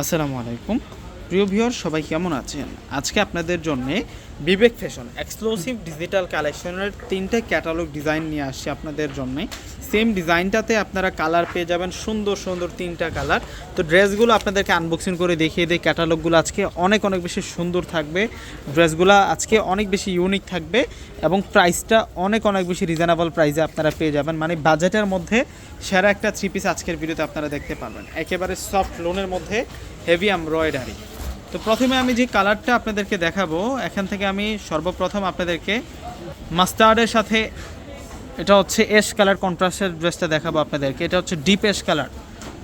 আসসালামু আলাইকুম। প্রিয় ভিওর সবাই কেমন আছেন? আজকে আপনাদের জন্য বিবেক ফ্যাশন এক্সক্লুসিভ ডিজিটাল কালেকশনের তিনটে ক্যাটালগ ডিজাইন নিয়ে আসছি আপনাদের জন্য। সেম ডিজাইনটাতে আপনারা কালার পেয়ে যাবেন, সুন্দর সুন্দর তিনটা কালার তো ড্রেসগুলো আপনাদেরকে আনবক্সিং করে দেখিয়ে দিই। ক্যাটালগুলো আজকে অনেক অনেক বেশি সুন্দর থাকবে। ড্রেসগুলো আজকে অনেক বেশি ইউনিক থাকবে এবং প্রাইসটা অনেক অনেক বেশি রিজনেবল প্রাইসে আপনারা পেয়ে যাবেন। মানে বাজেটের মধ্যে সেরা একটা থ্রি পিস আজকের ভিডিওতে আপনারা দেখতে পারবেন। একেবারে সফট লোনের মধ্যে হেভি এমব্রয়ডারি তো প্রথমে আমি যে কালারটা আপনাদেরকে দেখাবো, এখান থেকে আমি সর্বপ্রথম আপনাদেরকে মাস্টার্ডের সাথে, এটা হচ্ছে এস কালার কন্ট্রাস্টের ড্রেসটা দেখাবো আপনাদেরকে। এটা হচ্ছে ডিপ এস কালার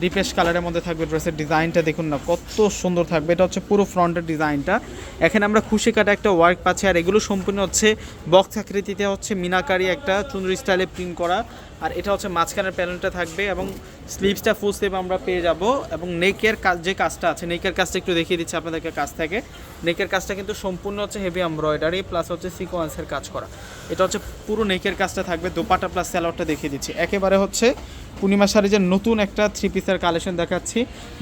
এস কালারের মধ্যে থাকবে ড্রেসের ডিজাইনটা, দেখুন না কত সুন্দর থাকবে। এটা হচ্ছে পুরো ফ্রন্টের ডিজাইনটা। এখানে আমরা খুশি কাটা একটা ওয়ার্ক পাচ্ছি, আর এগুলো সম্পূর্ণ হচ্ছে বক্স আকৃতিতে হচ্ছে মিনাকারি একটা চুনরি স্টাইলে প্রিন্ট করা। আর এটা হচ্ছে মাঝখানের প্যানেলটা থাকবে এবং স্লিভসটা ফুল স্লিভ আমরা পেয়ে যাব এবং নেকের কাজ যে কাজটা আছে নেকের কাজটা একটু দেখিয়ে দিচ্ছি আপনাদেরকে কাজ থেকে। নেকের কাজটা কিন্তু সম্পূর্ণ হচ্ছে হেভি এমব্রয়ডারি প্লাস হচ্ছে সিকোয়েন্সের কাজ করা। এটা হচ্ছে পুরো নেকের কাজটা থাকবে দোপাটা প্লাস স্যালোয়ারটা দেখিয়ে দিচ্ছি। একেবারে হচ্ছে পূর্ণিমা শাড়িজের নতুন একটা থ্রি পিসের কালেকশন দেখাচ্ছি।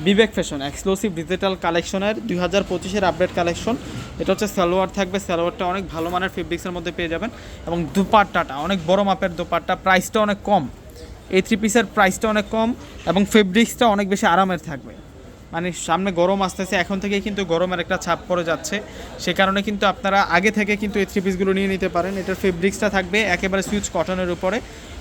বিবেক ফ্যাশন এক্সক্লুসিভ ডিজিটাল কালেকশনের দুই হাজার পঁচিশের আপডেট কালেকশন এটা হচ্ছে সালোয়ার থাকবে, সালোয়ারটা অনেক ভালো মানের ফেব্রিক্সের মধ্যে পেয়ে যাবেন। এবং দুপাট্টাটা, অনেক বড় মাপের দুপাট্টা প্রাইসটা অনেক কম। এই থ্রি পিসের প্রাইসটা অনেক কম এবং ফেব্রিক্সটা অনেক বেশি আরামের থাকবে। মানে সামনে গরম আসতেছে, এখন থেকে কিন্তু গরমের একটা ছাপ পড়ে যাচ্ছে। সে কারণে কিন্তু আপনারা আগে থেকে কিন্তু এই থ্রি পিসগুলো নিয়ে নিতে পারেন। এটার ফেব্রিক্সটা থাকবে একেবারে সুইচ কটনের উপরে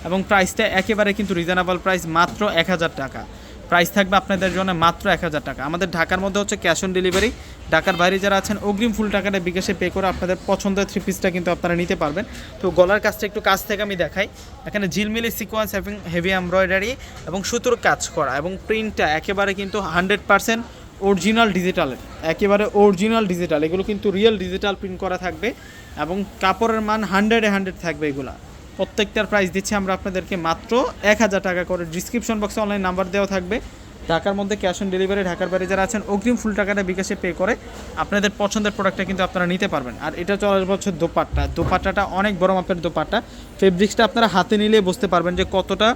এবং প্রাইসটা একেবারে কিন্তু রিজনেবল প্রাইস মাত্র এক হাজার টাকা। প্রাইস থাকবে আপনাদের জন্য মাত্র এক হাজার টাকা। আমাদের ঢাকার মধ্যে হচ্ছে ক্যাশ অন ডেলিভারি। ঢাকার বাইরে যারা আছেন, অগ্রিম ফুল টাকাটা বিকাশে পে করে আপনাদের পছন্দের থ্রি পিসটা কিন্তু আপনারা নিতে পারবেন। তো গলার কাজটা একটু কাছ থেকে আমি দেখাই। এখানে ঝিলমিলি সিকোয়েন্স এবং হেভি এমব্রয়ডারি এবং সুতোর কাজ করা এবং প্রিন্টটা একেবারে কিন্তু হান্ড্রেড পার্সেন্ট অরিজিনাল ডিজিটালের একেবারে অরিজিনাল ডিজিটাল এগুলো কিন্তু রিয়েল ডিজিটাল প্রিন্ট করা থাকবে এবং কাপড়ের মান হান্ড্রেডে হান্ড্রেড থাকবে এগুলা। প্রত্যেকটার প্রাইস দিচ্ছি আমরা আপনাদেরকে মাত্র এক হাজার টাকা করে। ডিসক্রিপশন বক্সে অনলাইন নাম্বার দেওয়া থাকবে। ঢাকার মধ্যে ক্যাশ অন ডেলিভারি ঢাকার বাইরে যারা আছেন, অগ্রিম ফুল টাকাটা বিকাশে পে করে আপনাদের পছন্দের প্রোডাক্টটা কিন্তু আপনারা নিতে পারবেন। আর এটা চলে আসবে হচ্ছে দোপাট্টা। দোপাট্টাটা অনেক বড় মাপের দোপাট্টা। ফেব্রিক্সটা আপনারা হাতে নিলে বুঝতে পারবেন যে কতটা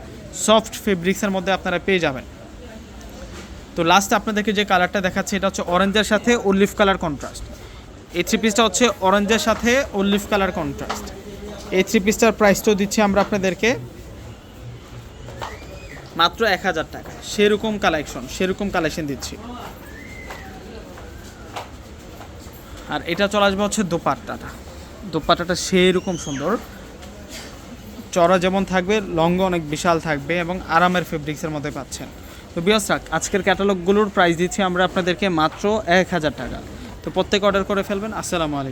সফট ফেব্রিক্সের মধ্যে আপনারা পেয়ে যাবেন। তো লাস্ট আপনাদেরকে যে কালারটা দেখাচ্ছে, এটা হচ্ছে অরেঞ্জের সাথে অলিভ কালার কন্ট্রাস্ট এই থ্রি পিসটা হচ্ছে অরেঞ্জের সাথে অলিভ কালার কন্ট্রাস্ট এই থ্রি পিসটার প্রাইসটাও দিচ্ছি আমরা আপনাদেরকে। মাত্র এক হাজার টাকা। সেরকম কালেকশন সেরকম কালেকশন দিচ্ছি। আর এটা চলে আসবে হচ্ছে দোপাট্টাটা। দোপাট্টাটা সেরকম সুন্দর। চড়া যেমন থাকবে লঙ্গ অনেক বিশাল থাকবে এবং আরামের ফেব্রিক্সের মধ্যে পাচ্ছেন। তো বিয়স রাখ, আজকের ক্যাটালগুলোর প্রাইস দিচ্ছি আমরা আপনাদেরকে মাত্র এক হাজার টাকা। তো প্রত্যেক অর্ডার করে ফেলবেন। আসসালামু আলাইকুম।